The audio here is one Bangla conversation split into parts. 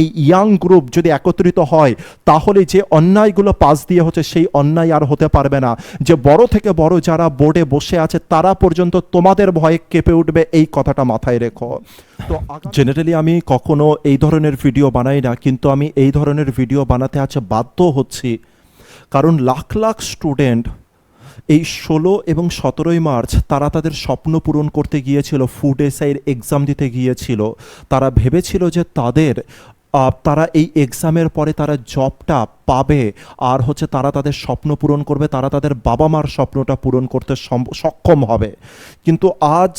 এই ইয়াং গ্রুপ যদি একত্রিত হয়, তাহলে যে অন্যায়গুলো পাস দিয়ে হচ্ছে সেই অন্যায় আর হতে পারবে না। যে বড় থেকে বড় যারা বোর্ডে বসে আছে, তারা পর্যন্ত তোমাদের ভয়ে কেঁপে উঠবে, এই কথাটা মাথায় রেখো। তো জেনারেলি আমি কখনো এই ধরনের ভিডিও বানাই না, কিন্তু আমি এই ধরনের ভিডিও বানাতে আছে বাধ্য হচ্ছি। কারণ লাখ লাখ স্টুডেন্ট এই ষোলো এবং সতেরোই মার্চ তারা তাদের স্বপ্ন পূরণ করতে গিয়েছিল ফুড এসআইয়ের এক্সাম দিতে গিয়েছিল। তারা ভেবেছিল যে তাদের তারা এই এক্সামের পরে তারা জবটা পাবে আর হচ্ছে তারা তাদের স্বপ্ন পূরণ করবে, তারা তাদের বাবা মার স্বপ্নটা পূরণ করতে সক্ষম হবে। কিন্তু আজ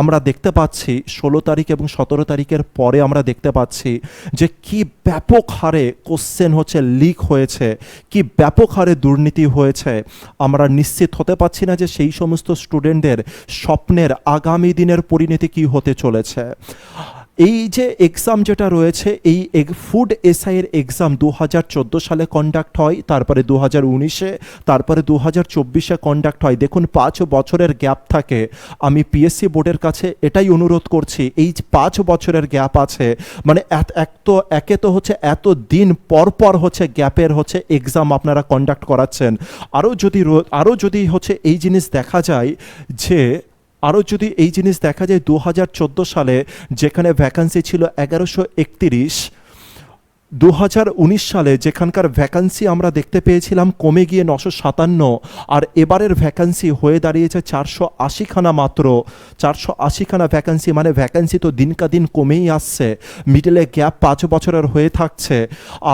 আমরা দেখতে পাচ্ছি, ষোলো তারিখ এবং সতেরো তারিখের পরে আমরা দেখতে পাচ্ছি যে কি ব্যাপক হারে কোশ্চেন হচ্ছে লিক হয়েছে, কি ব্যাপক হারে দুর্নীতি হয়েছে। আমরা নিশ্চিত হতে পারছি না যে সেই সমস্ত স্টুডেন্টদের স্বপ্নের আগামী দিনের পরিণতি কি হতে চলেছে। এই যে এক্সাম যেটা রয়েছে, এই ফুড এসআইয়ের এক্সাম দু হাজার চোদ্দ সালে কন্ডাক্ট হয়, তারপরে দু হাজার উনিশে, তারপরে দু হাজার চব্বিশে কন্ডাক্ট হয়। দেখুন, পাঁচ বছরের গ্যাপ থাকে। আমি পিএসসি বোর্ডের কাছে এটাই অনুরোধ করছি, এই পাঁচ বছরের গ্যাপ আছে। মানে এক তো, একে তো হচ্ছে এত দিন পর পর হচ্ছে গ্যাপের হচ্ছে এক্সাম আপনারা কন্ডাক্ট করাচ্ছেন। আরও যদি আরও যদি হচ্ছে এই জিনিস দেখা যায় যে আরও যদি এই জিনিস দেখা যায় দু হাজার চোদ্দ সালে, যেখানে ভ্যাকান্সি ছিল এগারোশো একতিরিশ দু হাজার উনিশ সালে যেখানকার ভ্যাকান্সি আমরা দেখতে পেয়েছিলাম কমে গিয়ে নশো সাতান্ন, আর এবারের ভ্যাকান্সি হয়ে দাঁড়িয়েছে চারশো আশিখানা মাত্র। চারশো আশিখানা ভ্যাকান্সি মানে ভ্যাকান্সি তো দিনকা দিন কমেই আসছে, মিডলে গ্যাপ পাঁচ বছরের হয়ে থাকছে।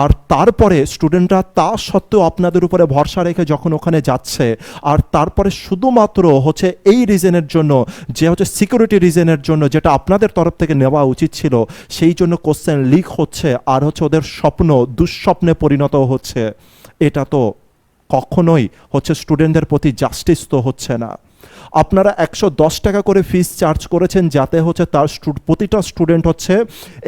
আর তারপরে স্টুডেন্টরা তা সত্ত্বেও আপনাদের উপরে ভরসা রেখে যখন ওখানে যাচ্ছে, আর তারপরে শুধুমাত্র হচ্ছে এই রিজনের জন্য, যে হচ্ছে সিকিউরিটি রিজনের জন্য যেটা আপনাদের তরফ থেকে নেওয়া উচিত ছিল, সেই জন্য কোশ্চেন লিক হচ্ছে, আর হচ্ছে ওদের স্বপ্ন, দুঃস্বপ্নে পরিণত হচ্ছে, এটা তো কখনোই হচ্ছে স্টুডেন্টদের প্রতি জাস্টিস তো হচ্ছে না। আপনারা একশো দশ টাকা করে ফিস চার্জ করেছেন যাতে হচ্ছে তার প্রতিটা স্টুডেন্ট হচ্ছে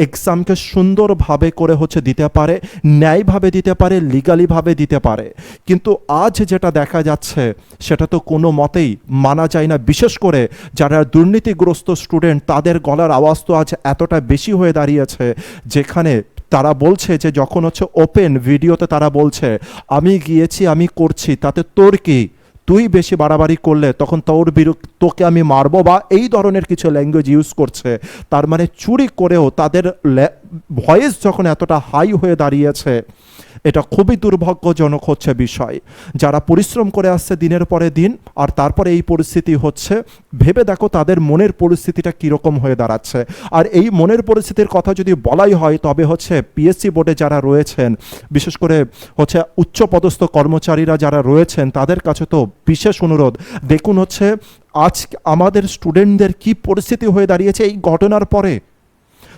এক্সামকে সুন্দরভাবে করে হচ্ছে দিতে পারে, ন্যায়ভাবে দিতে পারে লিগালিভাবে দিতে পারে। কিন্তু আজ যেটা দেখা যাচ্ছে, সেটা তো কোনো মতেই মানা যায় না। বিশেষ করে যারা দুর্নীতিগ্রস্ত স্টুডেন্ট তাদের গলার আওয়াজ তো আজ এতটা বেশি হয়ে দাঁড়িয়েছে, যেখানে তারা বলছে যে যখন হচ্ছে ওপেন ভিডিওতে তারা বলছে, আমি গিয়েছি, আমি করছি, তাতে তোর কি? তুই বেশি বাড়াবাড়ি করলে তখন তোর বিরুদ্ধে, তোকে আমি মারবো? বা এই ধরনের কিছু ল্যাঙ্গুয়েজ ইউজ করছে। তার মানে চুরি করেও তাদের ভয়েস যখন এতটা হাই হয়ে দাঁড়িয়েছে, এটা খুবই দুর্ভাগ্যজনক হচ্ছে বিষয়। যারা পরিশ্রম করে আসছে দিনের পরে দিন, আর তারপরে এই পরিস্থিতি হচ্ছে, ভেবে দেখো তাদের মনের পরিস্থিতিটা কীরকম হয়ে দাঁড়াচ্ছে। আর এই মনের পরিস্থিতির কথা যদি বলাই হয়, তবে হচ্ছে পিএসসি বোর্ডে যারা রয়েছেন, বিশেষ করে হচ্ছে উচ্চপদস্থ কর্মচারীরা যারা রয়েছেন, তাদের কাছে তো বিশেষ অনুরোধ। দেখুন হচ্ছে আজ আমাদের স্টুডেন্টদের কি পরিস্থিতি হয়ে দাঁড়িয়েছে এই ঘটনার পরে?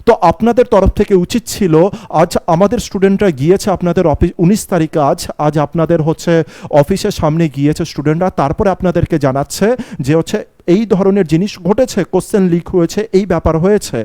তো আপনাদের তরফ থেকে উচিত ছিল, আজ আমাদের স্টুডেন্টরা গিয়েছে আপনাদের অফিস, উনিশ তারিখ আজ আজ আপনাদের হচ্ছে অফিসের সামনে গিয়েছে স্টুডেন্টরা, তারপরে আপনাদেরকে জানাচ্ছে যে হচ্ছে এই ধরনের জিনিস ঘটেছে কোশ্চেন লিক হয়েছে, এই ব্যাপার হয়েছে।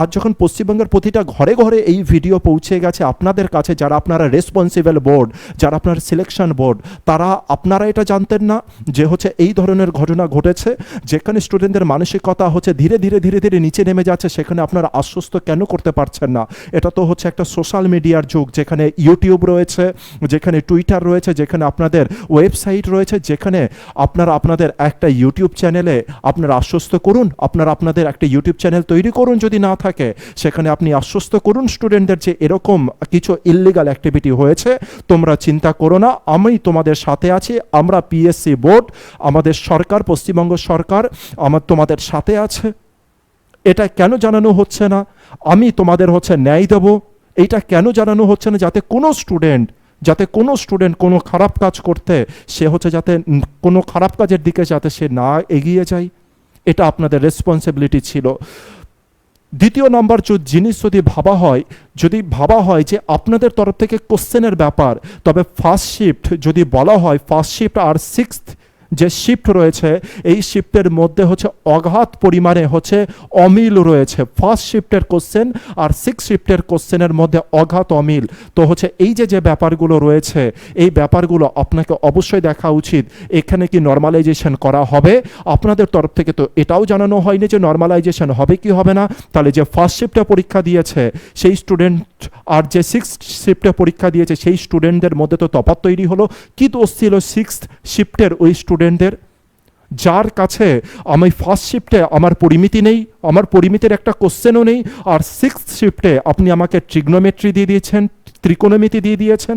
আর যখন পশ্চিমবঙ্গের প্রতিটা ঘরে ঘরে এই ভিডিও পৌঁছে গেছে আপনাদের কাছে, যারা আপনারা রেসপন্সিবল বোর্ড যারা আপনার সিলেকশন বোর্ড তারা আপনারা এটা জানতেন না যে হচ্ছে এই ধরনের ঘটনা ঘটেছে, যেখানে স্টুডেন্টদের মানসিকতা হচ্ছে ধীরে ধীরে ধীরে ধীরে নিচে নেমে যাচ্ছে, সেখানে আপনারা আশ্বস্ত কেন করতে পারছেন না? এটা তো হচ্ছে একটা সোশ্যাল মিডিয়ার যুগ, যেখানে ইউটিউব রয়েছে, যেখানে টুইটার রয়েছে, যেখানে আপনাদের ওয়েবসাইট রয়েছে, যেখানে আপনারা, আপনাদের একটা ইউটিউব চ্যানেলে আপনারা আশ্বস্ত করুন, আপনারা আপনাদের একটা ইউটিউব চ্যানেল তৈরি করুন যদি না থাকে। সেখানে আপনি আশ্বস্ত করুন স্টুডেন্টদের যে এরকম কিছু ইললিগাল অ্যাক্টিভিটি হয়েছে। তোমরা চিন্তা করো না, আমি তোমাদের সাথে আছি, আমরা পিএসসি বোর্ড আমাদের সরকার, পশ্চিমবঙ্গ সরকার, আমার তোমাদের সাথে আছে। এটা কেন জানানো হচ্ছে না? আমি তোমাদের হচ্ছে ন্যায় দেব। এইটা কেন জানানো হচ্ছে না? যাতে কোনো স্টুডেন্ট যাতে কোনো স্টুডেন্ট কোনো খারাপ কাজ করতে সে হচ্ছে যাতে কোনো খারাপ কাজের দিকে যাতে সে না এগিয়ে যায়। এটা আপনাদের রেসপন্সিবিলিটি ছিল। দ্বিতীয় নম্বর জিনিস যদি ভাবা হয়, যদি ভাবা হয় যে আপনাদের তরফ থেকে কোশ্চেনের ব্যাপার, তবে ফার্স্ট শিফট যদি বলা হয় ফার্স্ট শিফট আর সিক্সথ যে শিফট রয়েছে, এই শিফটের মধ্যে হচ্ছে অগাধ পরিমাণে হচ্ছে অমিল রয়েছে। ফার্স্ট শিফটের কোশ্চেন আর সিক্স শিফটের কোশ্চেনের মধ্যে অগাধ অমিল। তো হচ্ছে এই যে যে ব্যাপারগুলো রয়েছে, এই ব্যাপারগুলো আপনাকে অবশ্যই দেখা উচিত। এখানে কি নর্মালাইজেশন করা হবে? আপনাদের তরফ থেকে তো এটাও জানানো হয়নি যে নর্মালাইজেশন হবে কি হবে না। তাহলে যে ফার্স্ট শিফটে পরীক্ষা দিয়েছে, সেই স্টুডেন্ট আর যে সিক্স শিফটে পরীক্ষা দিয়েছে, সেই স্টুডেন্টদের মধ্যে তো তফাৎ তৈরি হলো। কি দোষ ছিল সিক্স শিফটের ওই স্টুডেন্টদের, যার কাছে আমি ফার্স্ট শিফটে আমার পরিমিতি নেই, আমার পরিমিতির একটা কোশ্চেনও নেই, আর সিক্স শিফটে আপনি আমাকে ট্রিগনোমেট্রি দিয়ে দিয়েছেন, ত্রিকোণমিতি দিয়ে দিয়েছেন।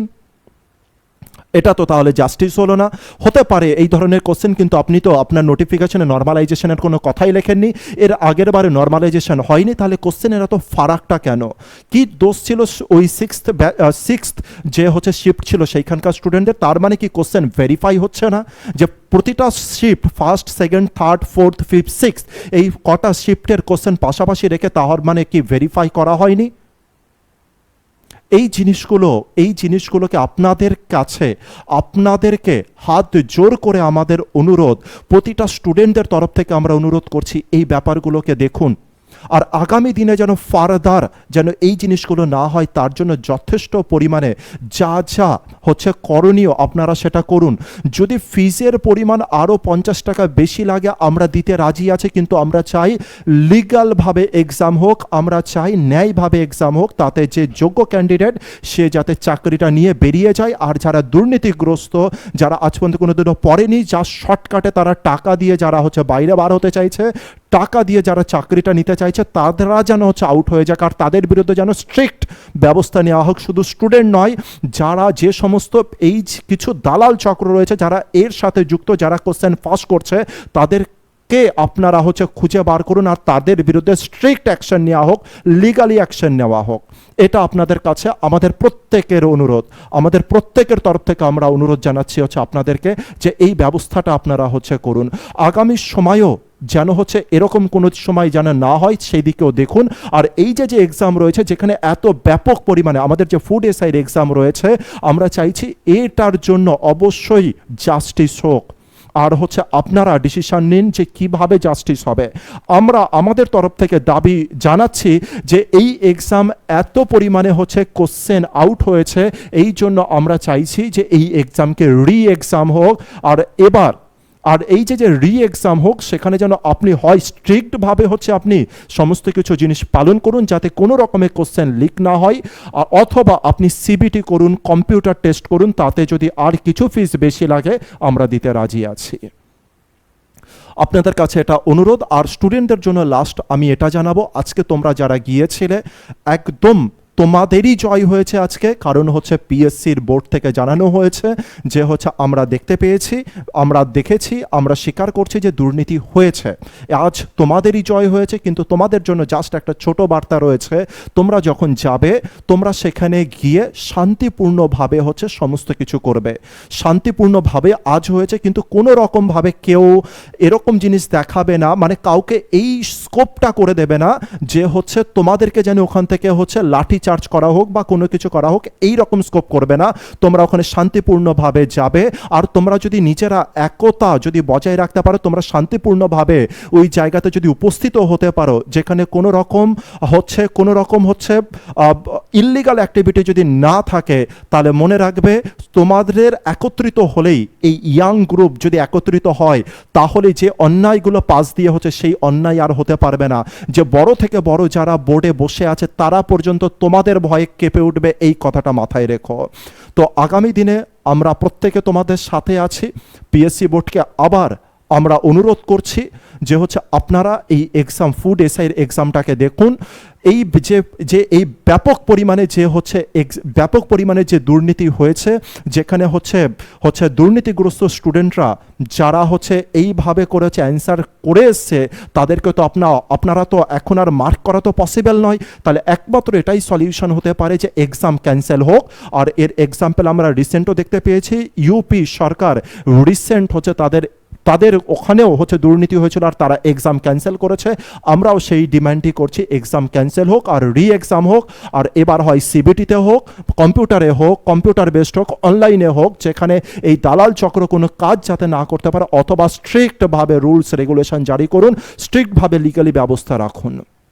এটা তো তাহলে জাস্টিস হলো না। হতে পারে এই ধরনের কোশ্চেন কিন্তু আপনি তো আপনার নোটিফিকেশনে নর্মালাইজেশনের কোনো কথাই লেখেননি। এর আগের বারে নর্মালাইজেশন হয়নি, তাহলে কোশ্চেনের এত ফারাকটা কেন? কি দোষ ছিল ওই সিক্স সিক্স যে হচ্ছে শিফট ছিল সেইখানকার স্টুডেন্টদের তার মানে কি কোশ্চেন ভেরিফাই হচ্ছে না? যে প্রতিটা shift first second third fourth fifth six এই কটা শিফটের কোশ্চেন পাশাপাশি রেখে তাহার মানে কি ভেরিফাই করা হয়নি? এই জিনিসগুলো, এই জিনিসগুলোকে আপনাদের কাছে, আপনাদেরকে হাত জোর করে আমাদের অনুরোধ, প্রতিটা স্টুডেন্টদের তরফ থেকে আমরা অনুরোধ করছি এই ব্যাপারগুলোকে দেখুন। আর আগামী দিনে যেন ফারদার যেন এই জিনিসগুলো না হয়, তার জন্য যথেষ্ট পরিমাণে যা যা হচ্ছে করণীয় আপনারা সেটা করুন। যদি ফিজের পরিমাণ আরও পঞ্চাশ টাকা বেশি লাগে, আমরা দিতে রাজি আছে, কিন্তু আমরা চাই লিগালভাবে এক্সাম হোক, আমরা চাই ন্যায়ভাবে এক্সাম হোক, তাতে যে যোগ্য ক্যান্ডিডেট, সে যাতে চাকরিটা নিয়ে বেরিয়ে যায়, আর যারা দুর্নীতিগ্রস্ত, যারা আজ পর্যন্ত কোনোদিনও পড়েনি যা শর্টকাটে তারা টাকা দিয়ে যারা হচ্ছে বাইরে বার হতে চাইছে টাকা দিয়ে যারা চাকরিটা নিতে চাইছে তারা যেন হচ্ছে আউট হয়ে যাক। আর তাদের বিরুদ্ধে যেন স্ট্রিক্ট ব্যবস্থা নেওয়া হোক, শুধু স্টুডেন্ট নয়, যারা যে সমস্ত এই কিছু দালাল চক্র রয়েছে, যারা এর সাথে যুক্ত, যারা কোশ্চেন পাস করছে তাদের কে আপনারা হচ্ছে খুঁজে বার করুন আর তাদের বিরুদ্ধে স্ট্রিক্ট অ্যাকশন নেওয়া হোক লিগালি অ্যাকশন নেওয়া হোক। এটা আপনাদের কাছে আমাদের প্রত্যেকের অনুরোধ। আমাদের প্রত্যেকের তরফ থেকে আমরা অনুরোধ জানাচ্ছি হচ্ছে আপনাদেরকে যে এই ব্যবস্থাটা আপনারা হচ্ছে করুন। আগামী সময়ও যেন হচ্ছে এরকম কোনো সময় যেন না হয় সেই দিকেও দেখুন। আর এই যে যে এক্সাম রয়েছে, যেখানে এত ব্যাপক পরিমাণে আমাদের যে ফুড এসআইয়ের এক্সাম রয়েছে, আমরা চাইছি এটার জন্য অবশ্যই জাস্টিস হোক। আর হচ্ছে আপনারা ডিসিশন নিন যে কীভাবে জাস্টিস হবে। আমরা আমাদের তরফ থেকে দাবি জানাচ্ছি যে এই এক্সাম এত পরিমাণে হচ্ছে কোশ্চেন আউট হয়েছে, এই জন্য আমরা চাইছি যে এই এক্সামকে রি এক্সাম হোক। আর এবার আর এই যে যে রি এক্সাম হোক, সেখানে যেন আপনি হয় স্ট্রিক্টভাবে হচ্ছে আপনি সমস্ত কিছু জিনিস পালন করুন, যাতে কোনো রকমের কোশ্চেন লিক না হয়। আর অথবা আপনি সিবিটি করুন কম্পিউটার টেস্ট করুন, তাতে যদি আর কিছু ফিস বেশি লাগে, আমরা দিতে রাজি আছি। আপনাদের কাছে এটা অনুরোধ, আর স্টুডেন্টদের জন্য লাস্ট আমি এটা জানাব, আজকে তোমরা যারা গিয়েছিলে, একদম তোমাদেরই জয় হয়েছে আজকে। কারণ হচ্ছে পিএসসির বোর্ড থেকে জানানো হয়েছে যে হচ্ছে আমরা দেখতে পেয়েছি, আমরা দেখেছি, আমরা স্বীকার করছি যে দুর্নীতি হয়েছে। আজ তোমাদেরই জয় হয়েছে, কিন্তু তোমাদের জন্য জাস্ট একটা ছোট বার্তা রয়েছে। তোমরা যখন যাবে, তোমরা সেখানে গিয়ে শান্তিপূর্ণভাবে হচ্ছে সমস্ত কিছু করবে। শান্তিপূর্ণভাবে আজ হয়েছে, কিন্তু কোনো রকমভাবে কেউ এরকম জিনিস দেখাবে না মানে কাউকে এই স্কোপটা করে দেবে না যে হচ্ছে তোমাদেরকে যেন ওখান থেকে হচ্ছে লাঠি চার্জ করা হোক বা কোনো কিছু করা হোক, এই রকম স্কোপ করবে না। তোমরা ওখানে শান্তিপূর্ণভাবে যাবে। আর তোমরা যদি নিজেরা একতা যদি বজায় রাখতে পারো, তোমরা শান্তিপূর্ণভাবে ওই জায়গাতে যদি উপস্থিত হতে পারো, যেখানে কোনো রকম হচ্ছে, কোনো রকম হচ্ছে ইল্লিগাল অ্যাক্টিভিটি যদি না থাকে, তাহলে মনে রাখবে তোমাদের একত্রিত হলেই, এই ইয়াং গ্রুপ যদি একত্রিত হয়, তাহলে যে অন্যায়গুলো পাশ দিয়ে হচ্ছে, সেই অন্যায় আর হতে পারবে না। যে বড় থেকে বড় যারা বোর্ডে বসে আছে, তারা পর্যন্ত তোমাদের ভয়ে কেঁপে উঠবে, এই কথাটা মাথায় রেখো। তো আগামী দিনে আমরা প্রত্যেকে তোমাদের সাথে আছি পিএসসি বোর্ডকে আবার আমরা অনুরোধ করছি যে হচ্ছে আপনারা এই এক্সাম ফুড এসআইয়ের এক্সামটাকে দেখুন। এই যে যে এই ব্যাপক পরিমাণে যে হচ্ছে ব্যাপক পরিমাণে যে দুর্নীতি হয়েছে, যেখানে হচ্ছে হচ্ছে দুর্নীতিগ্রস্ত স্টুডেন্টরা যারা হচ্ছে এইভাবে করে হচ্ছে অ্যান্সার করে এসছে, তাদেরকে তো আপনা, আপনারা তো এখন আর মার্ক করা তো পসিবল নয়। তাহলে একমাত্র এটাই সলিউশন হতে পারে যে এক্সাম ক্যান্সেল হোক। আর এর এক্সাম্পল আমরা রিসেন্টও দেখতে পেয়েছি। ইউপি সরকার রিসেন্ট হচ্ছে তাদের তাদের ওখানেও হচ্ছে দুর্নীতি হয়েছিল আর তারা এক্সাম ক্যান্সেল করেছে। আমরাও সেই ডিমান্ডটি করছি এক্সাম ক্যান্সেল হোক আর রি এক্সাম হোক। আর এবার হয় সিবিটিতে হোক কম্পিউটারে হোক কম্পিউটার বেসড হোক অনলাইনে হোক, যেখানে এই দালাল চক্র কোনো কাজ যাতে না করতে পারে, অথবা স্ট্রিক্টভাবে রুলস রেগুলেশন জারি করুন স্ট্রিক্টভাবে লিগালি ব্যবস্থা রাখুন।